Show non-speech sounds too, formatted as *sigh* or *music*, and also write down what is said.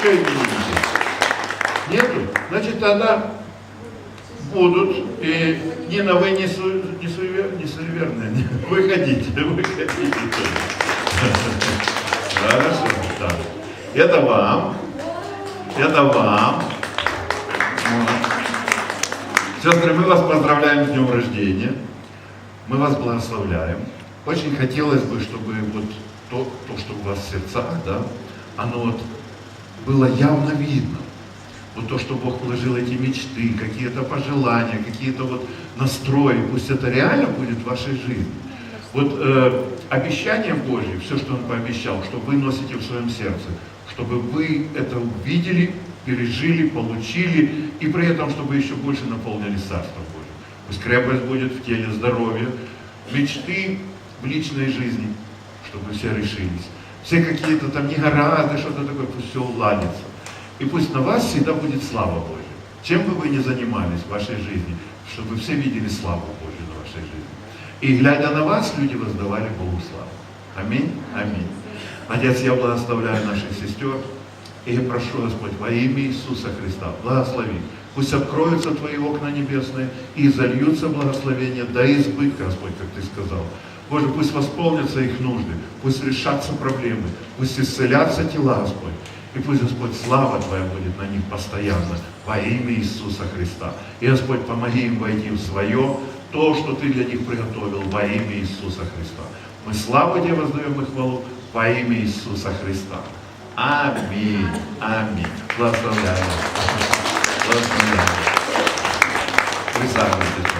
еще видите? Нету? Значит, тогда будут. И Нина, вы не, су, не, суевер, не суеверные. не- Выходите, *laughs* выходите. Хорошо, так. Это вам. Это вам. Сестры, мы вас поздравляем с днем рождения. Мы вас благословляем. Очень хотелось бы, чтобы вот то, то, что у вас в сердцах, да, оно вот было явно видно. Вот то, что Бог вложил эти мечты, какие-то пожелания, какие-то вот настрои, пусть это реально будет в вашей жизни. Вот э, обещание Божье, все, что Он пообещал, что вы носите в своем сердце, чтобы вы это увидели, пережили, получили, и при этом, чтобы еще больше наполнили Царство Божие. Пусть крепость будет в теле, здоровье, мечты в личной жизни, чтобы все решились. Все какие-то там негоразды, что-то такое, пусть все уладится. И пусть на вас всегда будет слава Божья. Чем бы вы ни занимались в вашей жизни, чтобы все видели славу Божью на вашей жизни. И глядя на вас, люди воздавали Богу славу. Аминь. Аминь. Отец, я благословляю наших сестер. И я прошу, Господь, во имя Иисуса Христа, благослови. Пусть откроются Твои окна небесные и зальются благословения до избытка, Господь, как Ты сказал. Боже, пусть восполнятся их нужды, пусть решатся проблемы, пусть исцелятся тела, Господь. И пусть, Господь, слава Твоя будет на них постоянно во имя Иисуса Христа. И, Господь, помоги им войти в свое, то, что Ты для них приготовил во имя Иисуса Христа. Мы славу Тебе воздаем и хвалу во имя Иисуса Христа. Аминь. Аминь. Благословляю. вас.